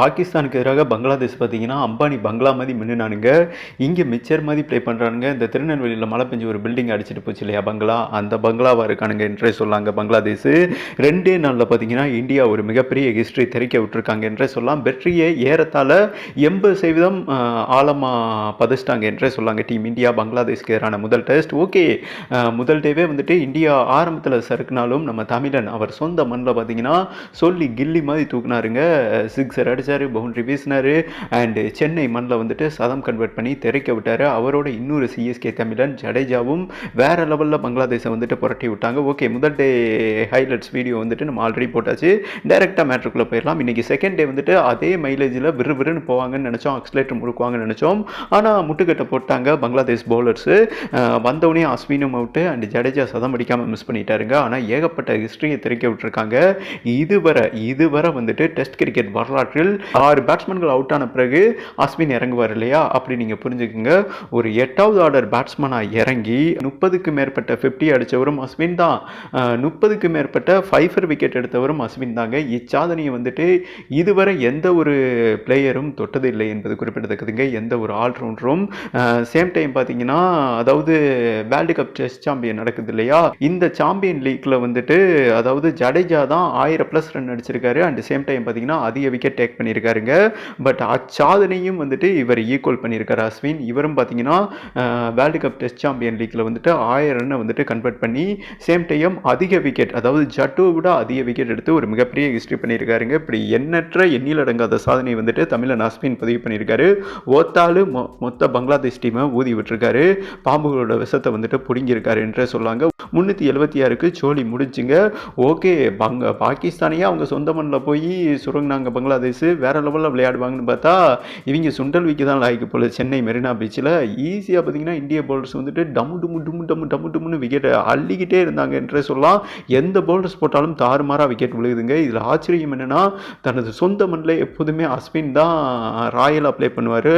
பாகிஸ்தானுக்கு எதிராக பங்களாதேஷ் பார்த்தீங்கன்னா அம்பானி பங்களா மாதிரி மின்னுனானுங்க. இங்கே மிச்சர் மாதிரி ப்ளே பண்ணுறானுங்க இந்த திருநெல்வேலியில் மழை பெஞ்சு ஒரு பில்டிங் அடிச்சிட்டு போச்சு இல்லையா பங்களா? அந்த பங்களாவாக இருக்கானுங்க என்றே சொல்லாங்க பங்களாதேஷ். ரெண்டே நாளில் பார்த்தீங்கன்னா இந்தியா ஒரு மிகப்பெரிய ஹிஸ்ட்ரி தெரிக்க விட்டுருக்காங்க என்றே சொல்லலாம். வெற்றியை ஏறத்தாழ எண்பது சதவீதம் ஆழமாக பதிச்சிட்டாங்க என்றே சொல்லாங்க டீம் இந்தியா பங்களாதேஷ்க்கு எதிரான முதல் டெஸ்ட் ஓகே முதல் டேவே வந்துட்டு இந்தியா ஆரம்பத்தில் சறுக்குனாலும் நம்ம தமிழன் அவர் சொந்த மண்ணில் பார்த்தீங்கன்னா சொல்லி கில்லி மாதிரி தூக்குனாருங்க. சிக்ஸர் அடிச்சாரு பவுண்ட்ரி வீசினார் அண்டு சென்னை மண்ணில் வந்துட்டு சதம் கன்வெர்ட் பண்ணி திரைக்க விட்டார். அவரோட இன்னொரு சிஎஸ்கே தமிழன் ஜடேஜாவும் வேறு லெவலில் பங்களாதேஷை வந்துட்டு புரட்டி விட்டாங்க. ஓகே முதல் டே ஹைலைட்ஸ் வீடியோ வந்துட்டு நம்ம ஆல்ரெடி போட்டாச்சு. டேரெக்டாக மேட்ருக்குள்ளே போயிடலாம். இன்றைக்கி செகண்ட் டே வந்துட்டு அதே மைலேஜில் விறு விறுன்னு போவாங்கன்னு நினச்சோம். அக்ஸ்லேட்டர் முறுக்குவாங்கன்னு நினச்சோம். ஆனால் முட்டுக்கட்டை போட்டாங்க பங்களாதேஷ் பவுலர்ஸு வந்தவனே அஸ்வினும் அவுட்டு அண்ட் ஜடேஜா சதம் அடிக்காமல் மிஸ் பண்ணிட்டாருங்க. ஆனால் ஏகப்பட்ட ஹிஸ்ட்ரியை திரைக்க விட்டுருக்காங்க. இதுவரை இதுவரை வந்துட்டு டெஸ்ட் கிரிக்கெட் வரலாற்றில் ஆறு பேட்ஸ்மேன்கள் அவுட் ஆன பிறகு அஸ்வின் இறங்குவார் இல்லையா? அப்படி நீங்கள் புரிஞ்சுக்கோங்க. ஒரு எட்டாவது ஆர்டர் பேட்ஸ்மேனாக இறங்கி முப்பதுக்கு மேற்பட்ட ஃபிஃப்டி அடித்தவரும் அஸ்வின் தான். முப்பதுக்கு மேற்பட்ட ஃபைஃபர் விக்கெட் எடுத்தவரும் அஸ்வின் தாங்க. இச்சாதனையை வந்துட்டு இதுவரை எந்த ஒரு பிளேயரும் தொட்டது இல்லை என்பது குறிப்பிடத்தக்கதுங்க. எந்த ஒரு ஆல்ரவுண்டரும் சேம் டைம் பார்த்தீங்கன்னா அதாவது வேர்ல்டு கப் செஸ் சாம்பியன் நடக்குது இல்லையா? இந்த சாம்பியன் லீக்ல வந்துட்டு அதாவது ஜடேஜா தான் ஆயிரம் ப்ளஸ் ரன் அடிச்சிருக்காரு. அண்ட் சேம் டைம் பார்த்தீங்கன்னா அதிக விக்கெட் டேக் பண்ணியிருக்காருங்க. பட் அச்சாதனையும் வந்துட்டு இவர் ஈக்குவல் பண்ணியிருக்கார் அஸ்வின். இவரும் பார்த்தீங்கன்னா வேர்ல்டு கப் டெஸ்ட் சாம்பியன் லீக்ல வந்துட்டு ஆயிரம் ரன்னை வந்துட்டு கன்வெர்ட் பண்ணி சேம் டைம் அதிக விக்கெட் அதாவது ஜட்டுவை விட அதிக விக்கெட் எடுத்து ஒரு மிகப்பெரிய ஹிஸ்ட்ரி பண்ணியிருக்காருங்க. இப்படி எண்ணற்ற எண்ணில் அடங்காத சாதனை வந்துட்டு தமிழன் அஸ்வின் பதிவு பண்ணியிருக்காரு. ஓத்தாலு மொ மொத்த பங்களாதேஷ் டீமை ஊதி விட்டுருக்காரு. பாம்புகளோட விஷத்தை வந்துட்டு பிடுங்கியிருக்காரு என்று சொல்லாங்க. முந்நூற்றி எழுபத்தி ஆறுக்கு சோழி முடிஞ்சுங்க. ஓகே பங்க பாகிஸ்தானையே அவங்க சொந்த மண்ணில் போய் சுரங்கினாங்க பங்களாதேஷ். வேற லெவலில் விளையாடுவாங்கன்னு பார்த்தா இவங்க சுண்டல் விக்கு தான் லாய்க்கு போல. சென்னை மெரினா பீச்சில் ஈஸியாக பார்த்தீங்கன்னா இந்திய பவுலர்ஸ் வந்துட்டு டம்மு டும்மு டும்மு டம்மு டம்மு டும்னு விக்கெட்டை அள்ளிக்கிட்டே இருந்தாங்க என்றே சொல்லலாம். எந்த பவுலர்ஸ் போட்டாலும் தாறுமாறாக விக்கெட் விழுகுதுங்க. இதில் ஆச்சரியம் என்னென்னா தனது சொந்த மண்ணில் எப்போதுமே அஸ்வின் தான் ராயலாக ப்ளே பண்ணுவார்.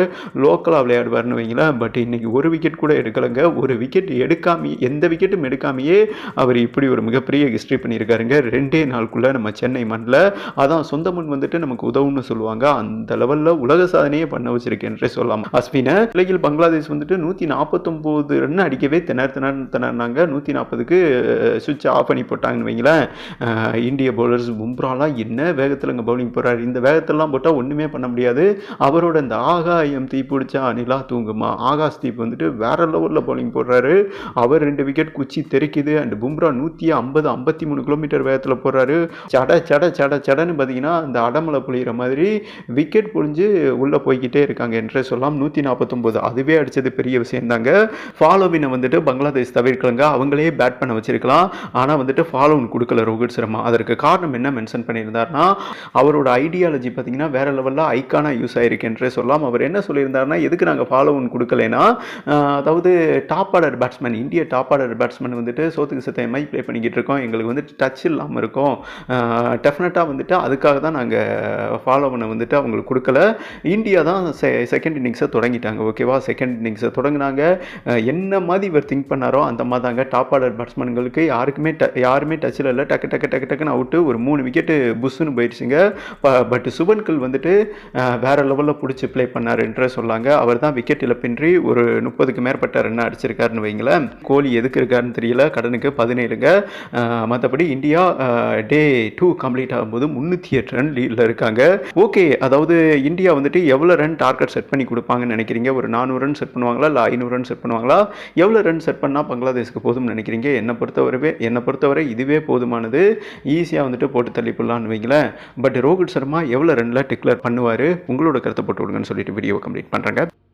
லோக்கலாக விளையாடுவார்னு வைங்களேன். பட் இன்றைக்கி ஒரு விக்கெட் கூட எடுக்கலைங்க. ஒரு விக்கெட் எடுக்காமே எந்த விக்கெட்டும் எடுக்காமையே அவர் இப்படி ஒரு மிகப்பெரிய ஹிஸ்ட்ரி பண்ணியிருக்காருங்க. ரெண்டே நாளுக்குள்ளே நம்ம சென்னை மண்ணில் அதான் சொந்த மண் வந்துட்டு நமக்கு உதவும் உதவும்னு சொல்லுவாங்க. அந்த லெவலில் உலக சாதனையே பண்ண வச்சிருக்கேன்றே சொல்லலாம். அஸ்வினை உலகில் பங்களாதேஷ் வந்துட்டு நூற்றி நாற்பத்தொம்போது ரன் அடிக்கவே திணறு திணறு திணறினாங்க. நூற்றி நாற்பதுக்கு சுவிட்ச் ஆஃப் பண்ணி போட்டாங்கன்னு வைங்களேன். இந்திய பவுலர்ஸ் பும்ராலாம் என்ன வேகத்தில் இங்கே பவுலிங் போடுறாரு? இந்த வேகத்திலலாம் போட்டால் ஒன்றுமே பண்ண முடியாது. அவரோட இந்த ஆகாயம் தீ பிடிச்சா நிலா தூங்குமா? ஆகாஷ் தீப் வந்துட்டு வேற லெவலில் பவுலிங் போடுறாரு. அவர் ரெண்டு விக்கெட் குச்சி தெறிக்குது அண்ட் பும்ரா நூற்றி ஐம்பது ஐம்பத்தி மூணு கிலோமீட்டர் வேகத்தில் போடுறாரு. சட சட சட சடன்னு பார்த்தீங்கன்னா அந்த அடமலை பொழிகிற மாதிரி விக்கெட் புரிஞ்சு உள்ளே போய்கிட்டே இருக்காங்க என்றே சொல்லலாம். நூற்றி நாற்பத்தொம்போது அதுவே அடித்தது பெரிய விஷயம் தாங்க ஃபாலோவினை வந்துட்டு பங்களாதேஷ் தவிர்க்கலங்க. அவங்களே பேட் பண்ண வச்சிருக்கலாம். ஆனால் வந்துட்டு ஃபாலோவின் கொடுக்கல ரோஹித் சர்மா. அதற்கு காரணம் என்ன மென்ஷன் பண்ணியிருந்தாருன்னா அவரோட ஐடியாலஜி பார்த்தீங்கன்னா வேற லெவலில் ஐக்கானாக யூஸ் ஆயிருக்குன்றே சொல்லலாம். அவர் என்ன சொல்லியிருந்தாருன்னா எதுக்கு நாங்கள் ஃபாலோவின் கொடுக்கலைன்னா அதாவது டாப் ஆர்டர் பேட்ஸ்மேன் இந்திய டாப் ஆர்டர் பேட்ஸ்மேன் வந்துட்டு சோத்துக்கு சத்தைய மாதிரி ப்ளே பண்ணிக்கிட்டு இருக்கோம். எங்களுக்கு வந்துட்டு டச் இல்லாமல் இருக்கும். டெஃபினட்டாக வந்துட்டு அதுக்காக தான் நாங்கள் ஃபாலோ பண்ண வந்துட்டு அவங்களுக்கு கொடுக்கல. இந்தியா தான் செ செகண்ட் இன்னிங்ஸை தொடங்கிட்டாங்க. ஓகேவா செகண்ட் இன்னிங்ஸை தொடங்கினாங்க. என்ன மாதிரி இவர் திங்க் பண்ணாரோ அந்த மாதிரி தாங்க. டாப் ஆர்டர் பேட்ஸ்மேன்களுக்கு யாருக்குமே ட யாருமே டச்சில் இல்லை. டக்கு டக்கு டக்கு டக்குன்னு அவுட்டு ஒரு மூணு விக்கெட்டு புஷ்ஷுன்னு போயிடுச்சுங்க. பட் சுபன்கல் வந்துட்டு வேறு வேற லெவலில் பிடிச்சி ப்ளே பண்ணாருன்ற சொல்லாங்க. அவர் தான் விக்கெட் இழப்பின்றி ஒரு முப்பதுக்கு மேற்பட்ட ரன் அடிச்சிருக்காருன்னு வைங்களேன். கோலி எதுக்கு இருக்காருன்னு தெரியல. கடனுக்கு பதினேழுங்க. மற்றபடி இந்தியா டே டூ கம்ப்ளீட் ஆகும்போது முந்நூற்றி எட்டு ரன் லீடில் இருக்காங்க. ஓகே அதாவது இந்தியா வந்துட்டு எவ்வளோ ரன் டார்கெட் செட் பண்ணி கொடுப்பாங்கன்னு நினைக்கிறீங்க? ஒரு நானூறு ரன் செட் பண்ணுவாங்களா? இல்லை ஐநூறு ரன் செட் பண்ணுவாங்களா? எவ்வளோ ரன் செட் பண்ணால் பங்களாதேஷ்க்கு போதும்னு நினைக்கிறீங்க? என்னை பொறுத்தவரை என்னை பொறுத்தவரை இதுவே போதுமானது. ஈஸியாக வந்துட்டு போட்டு தள்ளி வைங்களேன். பட் ரோஹித் சர்மா எவ்வளோ ரனில் டிக்ளேர் பண்ணுவார்? உங்களோட கருத்தை போட்டு விடுங்கன்னு சொல்லிட்டு வீடியோ கம்ப்ளீட் பண்ணுறாங்க